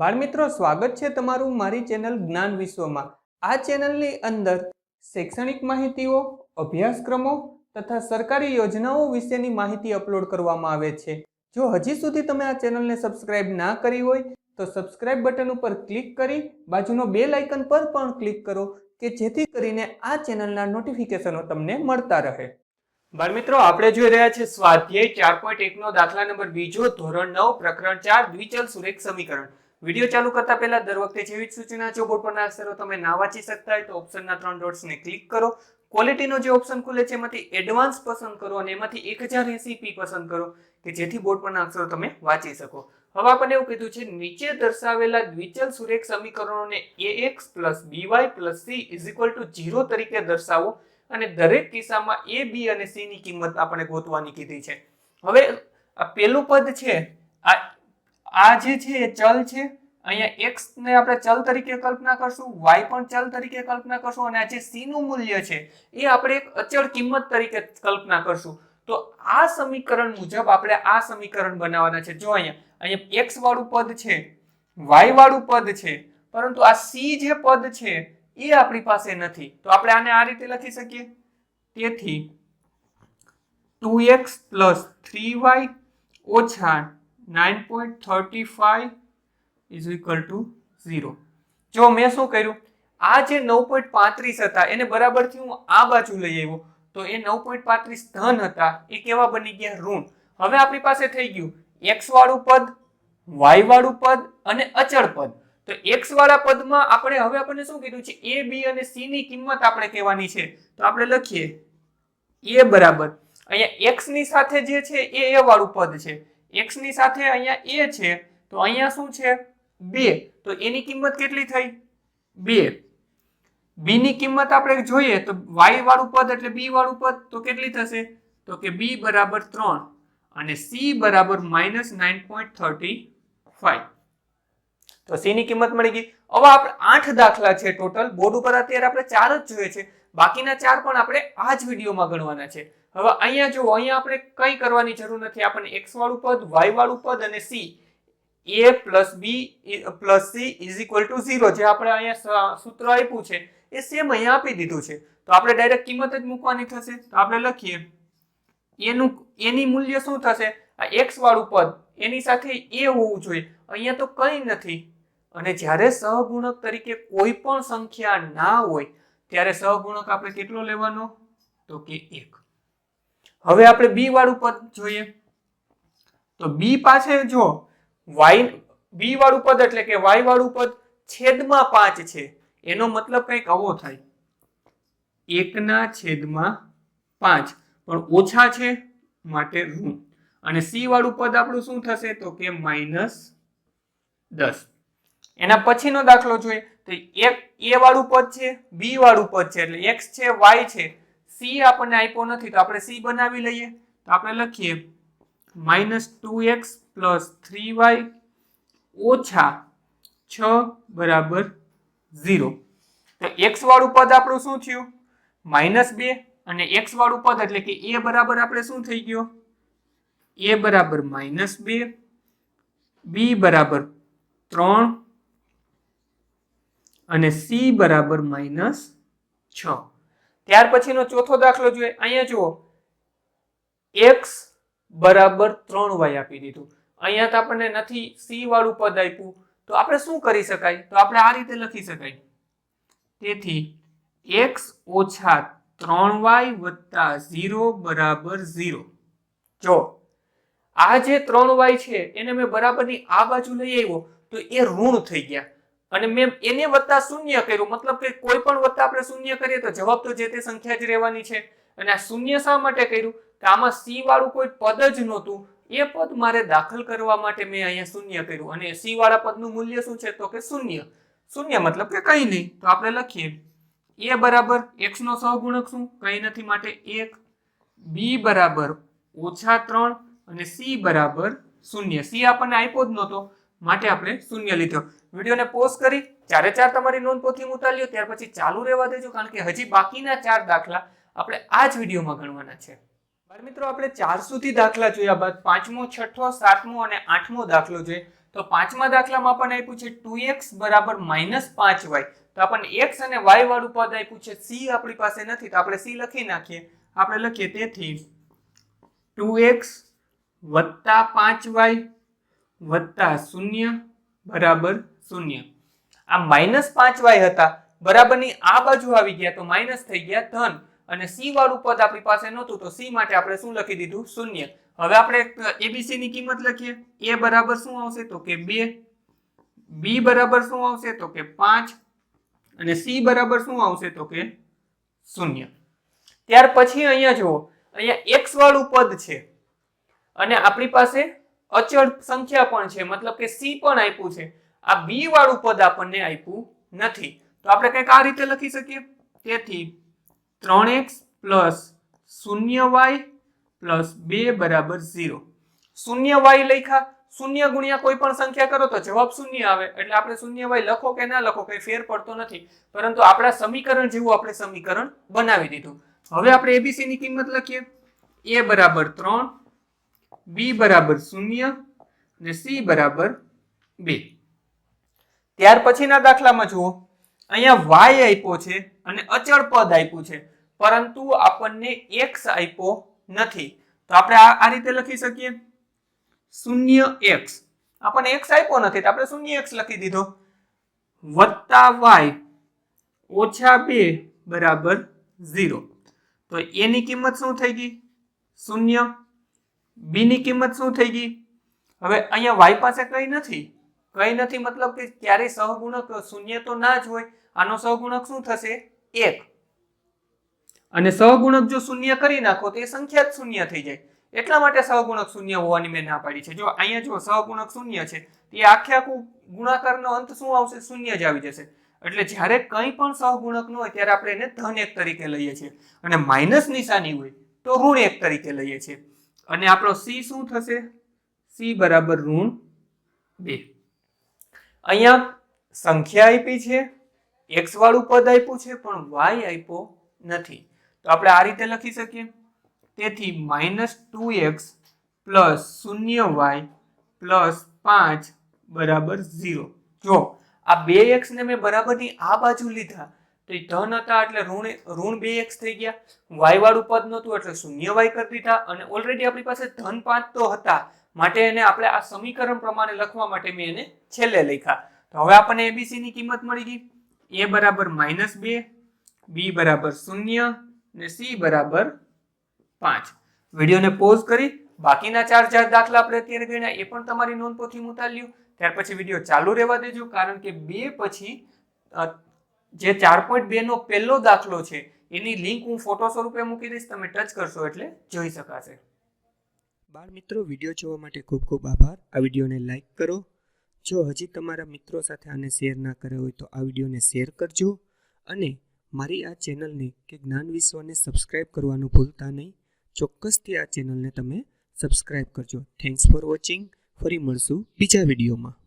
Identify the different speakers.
Speaker 1: બાળમિત્રો સ્વાગત છે તમારું મારી ચેનલ જ્ઞાન વિશ્વમાં. આ ચેનલની અંદર શૈક્ષણિક માહિતીઓ, અભ્યાસક્રમો તથા સરકારી યોજનાઓ વિશેની માહિતી અપલોડ કરવામાં આવે છે. જો હજી સુધી તમે આ ચેનલને સબસ્ક્રાઇબ ના કરી હોય, તો સબસ્ક્રાઇબ બટન ઉપર ક્લિક કરી બાજુનો બે લાઇકન પર પણ ક્લિક કરો કે જેથી કરીને આ ચેનલના નોટિફિકેશનો તમને મળતા રહે. બાળમિત્રો આપણે જોઈ રહ્યા છે સ્વાધ્યાય ચાર પોઈન્ટ એકનો દાખલા નંબર બીજો ધોરણ નવ, પ્રકરણ ચાર, દ્વિચલ સુરેખ સમીકરણ. વીડિયો ચાલુ કરતા પહેલા દર વખતે જેવી સૂચના છે બોર્ડ પરના અક્ષરો તમે ના વાંચી શકતા હોય તો ઓપ્શનના ત્રણ ડોટ્સને ક્લિક કરો. ક્વોલિટીનો જે ઓપ્શન ખુલે છે, એમાંથી એડવાન્સ પસંદ કરો અને એમાંથી એક હજાર એસી પસંદ કરો, કે જેથી બોર્ડ પરના અક્ષરો તમે વાંચી શકો. હવે આપણને એવું કીધું છે, નીચે દર્શાવેલા દ્વિચલ સુરેખ સમીકરણોને A X plus B Y plus C is equal to zero તરીકે દર્શાવો અને દરેક કિસ્સામાં એ બી અને સી ની કિંમત આપણે ગોતવાની કીધી છે. હવે આ પેલું પદ છે, આ આ જે છે એ ચલ છે. અહીંયા x ને આપણે ચલ તરીકે કલ્પના કરશું, y પણ ચલ તરીકે કલ્પના કરશું અને આ જે c નું મૂલ્ય છે એ આપણે એક અચળ કિંમત તરીકે કલ્પના કરશું. તો આ સમીકરણ મુજબ આપણે આ સમીકરણ બનાવવાના છે. જો અહીંયા અહીંયા x વાળું પદ છે, y વાળું પદ છે, પરંતુ આ c જે પદ છે એ આપણી પાસે નથી. તો આપણે આને આ રીતે લખી શકીએ. તેથી 2x 3y ઓછા 9.35 ઇઝ ઇક્વલ ટુ ઝીરો જો મેં શું કર્યું? આ જે નવ પોઈન્ટ પાંત્રીસ હતા, એને બરાબરથી હું આ બાજુ લઈ આવ્યો. તો એ નવ પોઈન્ટ પાંત્રીસ ધન હતા, એ કેવા બની ગયા? ઋણ. હવે આપણી પાસે થઈ ગયું એક્સ વાળું પદ વાય વાળું પદ અને અચળ પદ. તો એક્સ વાળા પદમાં આપણે હવે આપણને શું કીધું છે? એ બી અને સી ની કિંમત આપણે કહેવાની છે. તો આપણે લખીએ એ બરાબર. અહીંયા એક્સની સાથે જે છે, એ એ વાળું પદ છે. એક્સની સાથે અહીંયા એ છે, તો અહીંયા શું છે? બે તો એની કિંમત કેટલી થઈ? બે બીની કિંમત આપણે જોઈએ તો વાય વાળું પદ એટલે બી વાળું પદ, તો કેટલી થશે? તો કે બી બરાબર ત્રણ અને સી બરાબર minus nine point thirty five તો સીની કિંમત મળી ગઈ. હવે આપણે આઠ દાખલા છે ટોટલ બોર્ડ ઉપર અત્યારે આપણે ચાર જ જોઈએ છે. બાકીના ચાર પણ આપણે આ જ વિડીયોમાં ગણવાના છે. હવે અહીંયા જો, અહીંયા આપણે કંઈ કરવાની જરૂર નથી. આપણને એક્સ વાળું પદ વાય વાળું પદ અને C A plus B plus C is equal to zero જે આપણે અહીંયા સૂત્ર આપ્યું છે, એ સેમ અહીંયા આપી દીધું છે. તો આપણે ડાયરેક્ટ કિંમત જ મૂકવાની થશે. તો આપણે લખીએ, એનું, એની મૂલ્ય શું થશે? આ એક્સ વાળું પદ, એની સાથે એ હોવું જોઈએ. અહીંયા તો કંઈ નથી. અને જ્યારે સહગુણક તરીકે કોઈ પણ સંખ્યા ના હોય, ત્યારે સહગુણક આપણે કેટલો લેવાનો? તો કે એક. હવે આપણે બી વાળું પદ જોઈએ. તો બી પાસે જો વાય બી વાળું પદ એટલે કે વાય વાળું પદ છેદમાં પાંચ છે, એનો મતલબ કંઈક આવો થાય. એકના છેદમાં પાંચ. પણ ઓછા છે માટે ઋણ. અને સી વાળું પદ આપણું શું થશે? તો કે માઇનસ દસ. એના પછીનો દાખલો જોઈએ. તો એક એ વાળું પદ છે બી વાળું પદ છે, એટલે એક્સ છે વાય છે. સી આપણને આપ્યો નથી, તો આપણે સી બનાવી લઈએ. તો આપણે લખીએ, minus two X plus three Y ઓછા છ બરાબર ઝીરો. તો એક્સ વાળું પદ આપણું શું થયું? માઇનસ બે, અને એક્સ વાળું પદ એટલે કે એ બરાબર આપણે શું થઈ ગયો? એ બરાબર માઇનસ બે, બી બરાબર ત્રણ, અને સી બરાબર માઇનસ છ. ત્યાર પછીનો ચોથો દાખલો જોઈએ. અહીંયા જુઓ. એક્સ બરાબર ત્રણ વાય આપી દીધું. અહીંયા તો આપણને નથી સી વાળું પદ આપ્યું. તો આપણે શું કરી શકાય? તો આપણે આ રીતે લખી શકાય. તેથી એક્સ ઓછા ત્રણ વાય વત્તા ઝીરો બરાબર ઝીરો. જો, આ જે ત્રણ વાય છે, એને મેં બરાબરની આ બાજુ લઈ આવ્યો, તો એ ઋણ થઈ ગયા. અને મેં એને વત્તા શૂન્ય કર્યું. મતલબ કે કોઈ પણ વત્તા આપણે શૂન્ય કરીએ તો જવાબ તો જે તે સંખ્યા જ રહેવાની છે. અને આ શૂન્ય શા માટે કર્યું? કે આમાં સી વાળું કોઈ પદ જ નહોતું. એ પદ મારે દાખલ કરવા માટે મેં અહીંયા શૂન્ય કર્યું. અને સી વાળા પદનું મૂલ્ય શું છે? તો કે શૂન્ય. શૂન્ય મતલબ કે કંઈ નહીં. તો આપણે લખીએ. એ બરાબર એક્સ નો સહગુણક શું? કંઈ નથી માટે એક. બી બરાબર ઓછા ત્રણ. અને સી બરાબર શૂન્ય. સી આપણને આપ્યો જ નહોતો. માટે આપણે શૂન્ય લીધો. વિડીયોને પોઝ કરી ચારે ચાર તમારી નોંધ પોથી ઉતાર્યો, ત્યાર પછી ચાલુ રહેવા દેજો, કારણ કે હજી બાકીના ચાર દાખલા આપણે આ જ વિડીયોમાં ગણવાના છે. બાળ મિત્રો, આપણે ચાર સુધી દાખલા જોયા બાદ પાંચમો, છઠ્ઠો, સાતમો અને આઠમો દાખલો જોઈએ. તો પાંચમા દાખલામાં આપણને આપ્યું છે ટુ એક્સ બરાબર માઇનસ પાંચ વાય. તો આપણને એક્સ અને વાય વાળું પદ આપ્યું છે સી આપણી પાસે નથી, તો આપણે સી લખી નાખીએ. આપણે લખીએ તેથી ટુ એક્સ વત્તા પાંચ વાય વત્તા શૂન્ય બરાબર શૂન્ય. આ માઇનસ પાંચ વાય હતા. બરાબરની આ બાજુ આવી ગયા તો માઇનસ થઈ ગયા ધન. અને સી વાળું પદ આપણી પાસે નહોતું તો સી માટે આપણે શું લખી દીધું? શૂન્ય. હવે આપણે એબીસી ની કિંમત લખીએ. એ બરાબર શું આવશે? તો કે બે. બી બરાબર શું આવશે? તો કે પાંચ. અને સી બરાબર શું આવશે? તો કે શૂન્ય. ત્યાર પછી અહીંયા જુઓ. અહીંયા એક્સ વાળું પદ છે. અને આપણી પાસે અચળ સંખ્યા પણ છે. મતલબ કે સી પણ આપ્યું છે. આ બી વાળું પદ આપણને આપ્યું નથી. તો આપણે કંઈક આ રીતે લખી શકીએ? તેથી ત્રણ એક્સ પ્લસ શૂન્ય વાય પ્લસ બે બરાબર ઝીરો. શૂન્ય વાય લખ્યા. શૂન્ય ગુણ્યા કોઈ પણ સંખ્યા કરો તો જવાબ શૂન્ય આવે. એટલે આપણે શૂન્ય વાય લખો કે ના લખો કઈ ફેર પડતો નથી. પરંતુ આપણા સમીકરણ જેવું આપણે સમીકરણ બનાવી દીધું. હવે આપણે એબીસી ની કિંમત લખીએ. એ બરાબર ત્રણ બી બરાબર શૂન્ય અને સી બરાબર બે. ત્યાર પછીના દાખલામાં જુઓ. અહીંયા વાય આપ્યો છે અને અચળ પદ આપ્યું છે. પરંતુ આપણને એક્સ આપ્યો નથી. તો આપણે આ રીતે લખી શકીએ? શૂન્ય એક્સ આપણને એક્સ આપ્યો નથી, તો આપણે શૂન્ય એક્સ લખી દીધો. વત્તા વાય ઓછા બે બરાબર ઝીરો. તો એની કિંમત શું થઈ ગઈ? શૂન્ય. બી ની કિંમત શું થઈ ગઈ? હવે અહીંયા વાય પાસે કઈ નથી. કઈ નથી મતલબ કે ક્યારેય સહગુણક શૂન્ય તો ના જ હોય. આનો સહગુણક શું થશે? એક. અને સહગુણક જો શૂન્ય કરી નાખો તો એ સંખ્યા જ શૂન્ય થઈ જાય. એટલા માટે સહગુણક શૂન્ય હોવાની મેં ના પાડી છે. જો અહીંયા જો સહગુણક શૂન્ય છે એ આખે આખું ગુણાકારનો અંત શું આવશે? શૂન્ય જ આવી જશે. એટલે જ્યારે કંઈ પણ સહગુણક ન હોય, ત્યારે આપણે એને ધન એક તરીકે લઈએ છીએ. અને માઇનસ નિશાની હોય, તો ઋણ એક તરીકે લઈએ છીએ. અને આપણો સી શું થશે? સી બરાબર ઋણ બે. અહીંયા સંખ્યા આપી છે એક્સ વાળું પદ આપ્યું છે, પણ વાય આપ્યો નથી. તો આપણે આ રીતે લખી શકીએ. તેથી માઇનસ ટુ એક્સ પ્લસ શૂન્ય વાય પ્લસ પાંચ બરાબર ઝીરો જો, આ બે એક્સને મેં બરાબરની આ બાજુ લીધા તો એ ધન હતા એટલે ઋણ ઋણ બે એક્સ થઈ ગયા. વાય વાળું પદ નહોતું એટલે શૂન્ય વાય કરી દીધા અને ઓલરેડી આપણી પાસે ધન પાંચ તો હતા. માટે એને આપણે આ સમીકરણ પ્રમાણે લખવા માટે મેં એને છેલ્લે લખ્યા. તો હવે આપણને એબીસી ની કિંમત મળી ગઈ. એ બરાબર માઇનસ બે બી બરાબર શૂન્ય ને સી બરાબર પાંચ. વિડીયોને પોઝ કરી. બાકીના ચાર ચાર દાખલા આપણે અત્યારે ગણ્યા, એ પણ તમારી નોંધપોથી મુતા લ્યો ત્યાર પછી વીડિયો ચાલુ રહેવા દેજો, કારણ કે બે પછી જે ચાર પોઈન્ટ બે નો પહેલો દાખલો છે, એની લિંક હું ફોટો સ્વરૂપે મૂકી દઈશ, તમે ટચ કરશો એટલે જોઈ શકાશે.
Speaker 2: બાળ મિત્રો વીડિયો જોવા માટે ખૂબ ખૂબ આભાર. આ વિડીયોને લાઇક કરો. જો હજી તમારા મિત્રો સાથે આને શેર ના કર્યો હોય તો આ વિડીયોને શેર કરજો. અને મારી આ ચેનલને કે જ્ઞાન વિશ્વને સબસ્ક્રાઈબ કરવાનું ભૂલતા નહીં. ચોક્કસથી આ ચેનલને તમે સબસ્ક્રાઇબ કરજો. થેન્ક્સ ફોર વોચિંગ ફરી મળશું બીજા વિડીયોમાં.